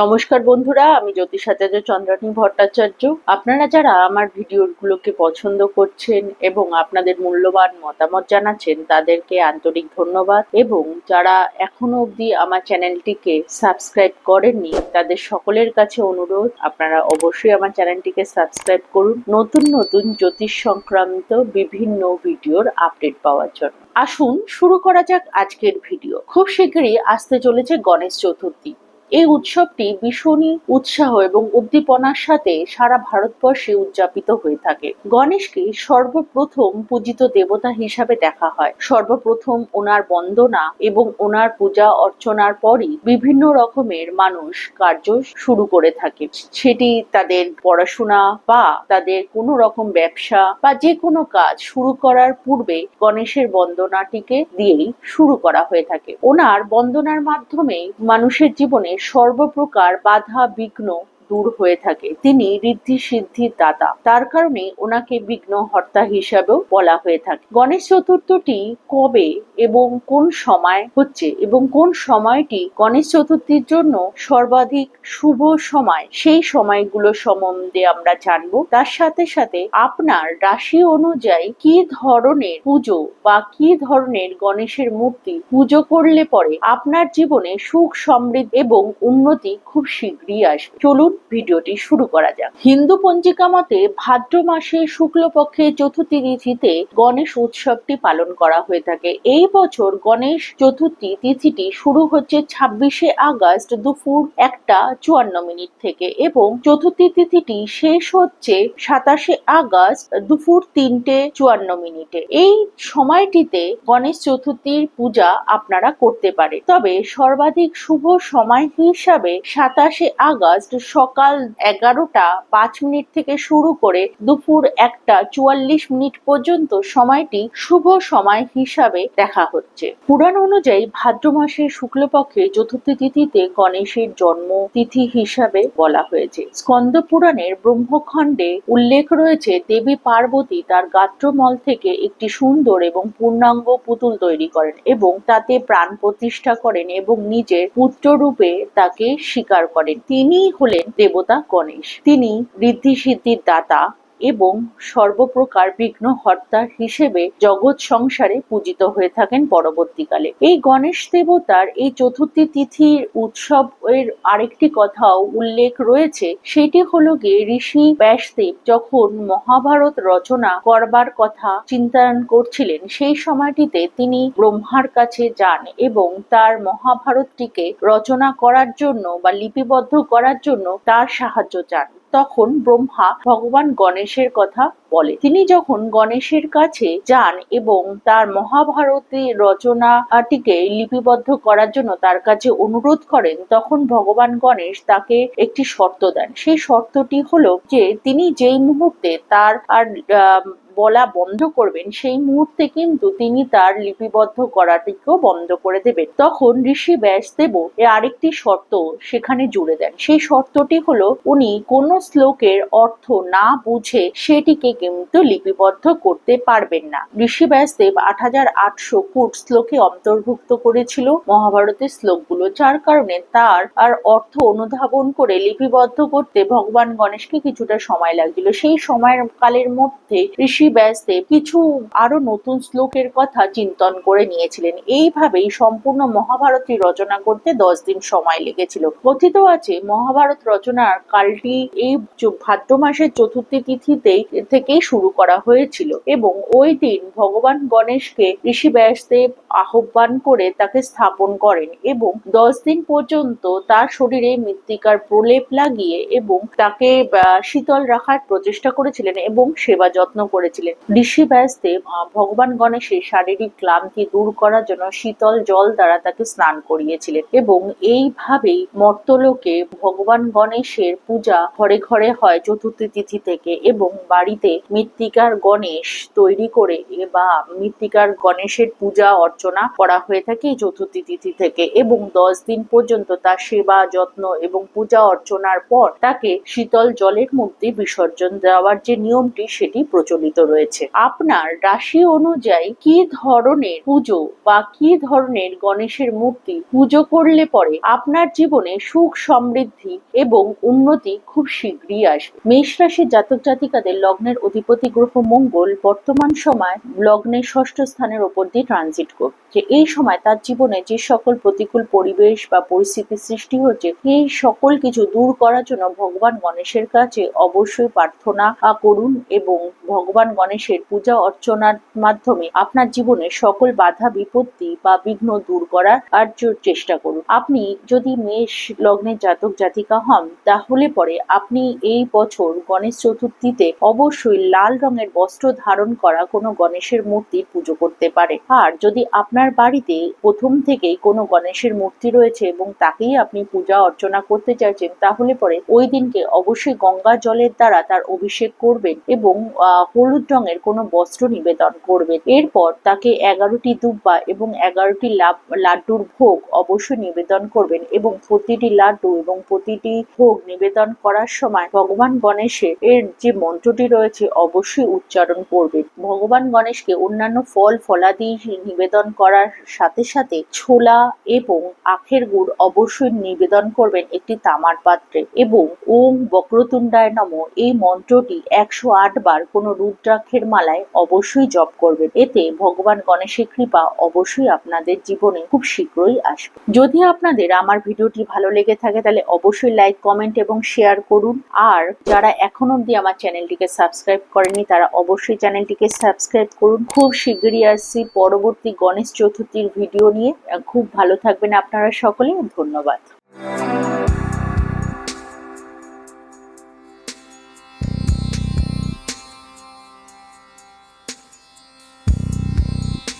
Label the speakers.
Speaker 1: নমস্কার বন্ধুরা, আমি জ্যোতিষাচার্য চন্দ্রানী ভট্টাচার্য। আপনারা যারা আমার ভিডিওগুলোকে পছন্দ করছেন এবং আপনাদের মূল্যবান মতামত জানাচ্ছেন, তাদেরকে আন্তরিক ধন্যবাদ। এবং যারা এখনও অবধি আমার চ্যানেলটিকে সাবস্ক্রাইব করেননি, তাদের সকলের কাছে অনুরোধ, আপনারা অবশ্যই আমার চ্যানেলটিকে সাবস্ক্রাইব করুন। নতুন নতুন জ্যোতিষ সংক্রান্ত বিভিন্ন ভিডিওর আপডেট পাওয়ার জন্য। আসুন, শুরু করা যাক আজকের ভিডিও। খুব শীঘ্রই আসতে চলেছে গণেশ চতুর্থী। এই উৎসবটি ভীষণই উৎসাহ এবং উদ্দীপনার সাথে সারা ভারতবর্ষে উদযাপিত হয়ে থাকে। গণেশকে সর্বপ্রথম পূজিত দেবতা হিসাবে দেখা হয়। সর্বপ্রথম ওনার বন্দনা এবং ওনার পূজা অর্চনার পরই বিভিন্ন রকমের মানুষ কার্য শুরু করে থাকে। সেটি তাদের পড়াশোনা বা তাদের কোনো রকম ব্যবসা বা যে কোনো কাজ শুরু করার পূর্বে গণেশের বন্দনাটিকে দিয়েই শুরু করা হয়ে থাকে। ওনার বন্দনার মাধ্যমে মানুষের জীবনে সর্বপ্রকার বাধা বিঘ্ন দূর হয়ে থাকে। তিনি ঋদ্ধি সিদ্ধির দাতা। তার কারণে ওনাকে বিঘ্ন হর্তা হিসাবেও বলা হয়ে থাকে। গণেশ চতুর্থটি কবে এবং কোন সময় হচ্ছে এবং কোন সময়টি গণেশ চতুর্থীর জন্য সর্বাধিক শুভ সময়, সেই সময়গুলো সম্বন্ধে আমরা জানব। তার সাথে সাথে আপনার রাশি অনুযায়ী কি ধরনের পুজো বা কি ধরনের গণেশের মূর্তি পুজো করলে পরে আপনার জীবনে সুখ, সমৃদ্ধি এবং উন্নতি খুব শীঘ্রই আসবে। চলুন ভিডিওটি শুরু করা যাক। হিন্দু পঞ্জিকা মতে ভাদ্র মাসে শুক্লপক্ষে চতুর্থী তিথিতে গণেশ উৎসবটি পালন করা হয়ে থাকে। এই বছর গণেশ চতুর্থী তিথিটি শুরু হচ্ছে ছাব্বিশে আগস্ট দুপুর একটা চুয়ান্ন মিনিট থেকে এবং চতুর্থী তিথিটি শেষ হচ্ছে সাতাশে আগস্ট দুপুর তিনটে চুয়ান্ন মিনিটে। এই সময়টিতে গণেশ চতুর্থীর পূজা আপনারা করতে পারে তবে সর্বাধিক শুভ সময় হিসাবে সাতাশে আগস্ট সকাল এগারোটা পাঁচ মিনিট থেকে শুরু করে দুপুর একটা চুয়াল্লিশ মিনিট পর্যন্ত সময়টি শুভ সময় হিসাবে দেখা হচ্ছে। পুরাণ অনুযায়ী ভাদ্র মাসের শুক্লপক্ষে চতুর্থী তিথিতে গণেশের জন্ম তিথি হিসাবে বলা হয়েছে। স্কন্দ পুরাণের ব্রহ্মখণ্ডে উল্লেখ রয়েছে, দেবী পার্বতী তার গাত্রমল থেকে একটি সুন্দর এবং পূর্ণাঙ্গ পুতুল তৈরি করেন এবং তাতে প্রাণ প্রতিষ্ঠা করেন এবং নিজের পুত্র রূপে তাকে স্বীকার করেন। তিনিই হলেন দেবতা গণেশ। তিনি ঋদ্ধি সিদ্ধির দাতা এবং সর্বপ্রকার বিঘ্ন হর্তা হিসেবে জগৎ সংসারে পূজিত হয়ে থাকেন পরবর্তীকালে। এই গণেশ দেবতার এই চতুর্থী তিথির উৎসব এর আরেকটি কথাও উল্লেখ রয়েছে, সেটি হলো গিয়ে ঋষি ব্যাসদেব যখন মহাভারত রচনা করবার কথা চিন্তায়ন করছিলেন, সেই সময়টিতে তিনি ব্রহ্মার কাছে যান এবং তার মহাভারতটিকে রচনা করার জন্য বা লিপিবদ্ধ করার জন্য তার সাহায্য চান। তখন ব্রহ্মা ভগবান গণেশের কথা বলে। তিনি যখন গণেশের কাছে যান এবং তার মহাভারতী রচনাটিকে লিপিবদ্ধ করার জন্য তার কাছে অনুরোধ করেন, তখন ভগবান গণেশ তাকে একটি শর্ত দেন। সেই শর্তটি হলো যে, তিনি যেই মুহূর্তে তার আর বলা বন্ধ করবেন, সেই মুহূর্তে কিন্তু তিনি তার লিপিবদ্ধ করাটিকেও বন্ধ করে দেবেন। তখন ঋষি ব্যাসদেব এ আরেকটি শর্ত সেখানে জুড়ে দেন। সেই শর্তটি হলো, উনি কোন শ্লোকের অর্থ না বুঝে সেটিকে কিন্তু লিপিবদ্ধ করতে পারবেন না। ঋষি ব্যাসদেব আট হাজার আটশো ফুট শ্লোকে অন্তর্ভুক্ত করেছিল মহাভারতের শ্লোকগুলো, যার কারণে তার আর অর্থ অনুধাবন করে লিপিবদ্ধ করতে ভগবান গণেশকে কিছুটা সময় লাগছিল। সেই সময়ের কালের মধ্যে ঋষি ঋষি ব্যাসদেব কিছু আরও নতুন শ্লোকের কথা চিন্তন করে নিয়েছিলেন। এইভাবেই সম্পূর্ণ মহাভারতটি রচনা করতে দশ দিন সময় লেগেছিল। কথিত আছে, মহাভারত রচনার কালটি এই ভাদ্র মাসের চতুর্থী তিথিতে থেকেই শুরু করা হয়েছিল এবং ওই দিন ভগবান গণেশকে ঋষি ব্যাসদেব আহ্বান করে তাকে স্থাপন করেন এবং দশ দিন পর্যন্ত তার শরীরে মৃত্তিকার প্রলেপ লাগিয়ে এবং তাকে শীতল রাখার প্রচেষ্টা করেছিলেন এবং সেবা যত্ন করেছিলেন। করেছিলেন। ঋষি ব্যাসদেব ভগবান গণেশের শারীরিক ক্লান্তি দূর করার জন্য শীতল জল দ্বারা তাকে স্নান করিয়েছিলেন এবং এইভাবেই মর্তলোকে ভগবান গণেশের পূজা ঘরে ঘরে হয় চতুর্থী তিথি থেকে এবং বাড়িতে মৃত্তিকার গণেশ তৈরি করে বা মৃত্তিকার গণেশের পূজা অর্চনা করা হয়ে থাকে চতুর্থী তিথি থেকে এবং দশ দিন পর্যন্ত তার সেবা, যত্ন এবং পূজা অর্চনার পর তাকে শীতল জলের মধ্যে বিসর্জন দেওয়ার যে নিয়মটি সেটি প্রচলিত রয়েছে। আপনার রাশি অনুযায়ী কি ধরনের পুজো বা কি ধরনের গণেশের মূর্তি পুজো করলে পরে আপনার জীবনে সুখ সমৃদ্ধি এবং উন্নতি খুব শীঘ্রই আসবে? মেষ রাশির জাতক জাতিকাদের লগ্নের অধিপতি গ্রহ মঙ্গল বর্তমান সময় লগ্নের ষষ্ঠ স্থানের ওপর দিয়ে ট্রানজিট করছে। এই সময় তার জীবনে যে সকল প্রতিকূল পরিবেশ বা পরিস্থিতির সৃষ্টি হচ্ছে এই সকল কিছু দূর করার জন্য ভগবান গণেশের কাছে অবশ্যই প্রার্থনা করুন এবং ভগবান গণেশের পূজা অর্চনার মাধ্যমে আপনার জীবনে সকল বাধা বিপত্তি বা বিঘ্ন দূর করার জোর চেষ্টা করুন। আপনি যদি মেষ লগ্নের জাতক জাতিকা হন তাহলে পরে আপনি এই বছর গণেশ চতুর্থীতে অবশ্যই লাল রঙের বস্ত্র ধারণ করা কোনো গণেশের মূর্তির পুজো করতে পারে। আর যদি আপনার বাড়িতে প্রথম থেকেই কোনো গণেশের মূর্তি রয়েছে এবং তাকেই আপনি পূজা অর্চনা করতে চাইছেন তাহলে পরে ওই দিনকে অবশ্যই গঙ্গা জলের দ্বারা তার অভিষেক করবেন এবং আহ, হলুদ রঙের কোনো বস্ত্র নিবেদন করবেন এরপর তাকে এগারোটি দুব্বা এবং এগারোটি লাড্ডুর ভোগ অবশ্যই নিবেদন করবেন এবং প্রতিটি লাড্ডু এবং প্রতিটি ভোগ নিবেদন করার সময় ভগবান গণেশের এর যে মন্ত্রটি রয়েছে অবশ্যই উচ্চারণ করবেন ভগবান গণেশকে অন্যান্য ফল, ফলাদি নিবেদন করার সাথে সাথে ছোলা এবং আখের গুড় অবশ্যই নিবেদন করবেন একটি তামার পাত্রে এবং ওম বক্রতুণ্ডায় নম। এই মন্ত্রটি একশো আট বার কোনো রুদ্রাক্ষের মালায় অবশ্যই জপ করবেন। এতে ভগবান গণেশের কৃপা অবশ্যই আপনাদের জীবনে খুব শীঘ্রই আসবে। যদি আপনাদের আমার ভিডিওটি ভালো লেগে থাকে, তাহলে অবশ্যই লাইক, কমেন্ট এবং শেয়ার করুন। আর যারা এখন অব্দি আমার চ্যানেলটিকে সাবস্ক্রাইব করেনি তারা অবশ্যই চ্যানেলটিকে সাবস্ক্রাইব করুন। খুব শীঘ্রই আসছি পরবর্তী গণেশ চতুর্থীর ভিডিও নিয়ে। খুব ভালো থাকবেন আপনারা সকলে ধন্যবাদ।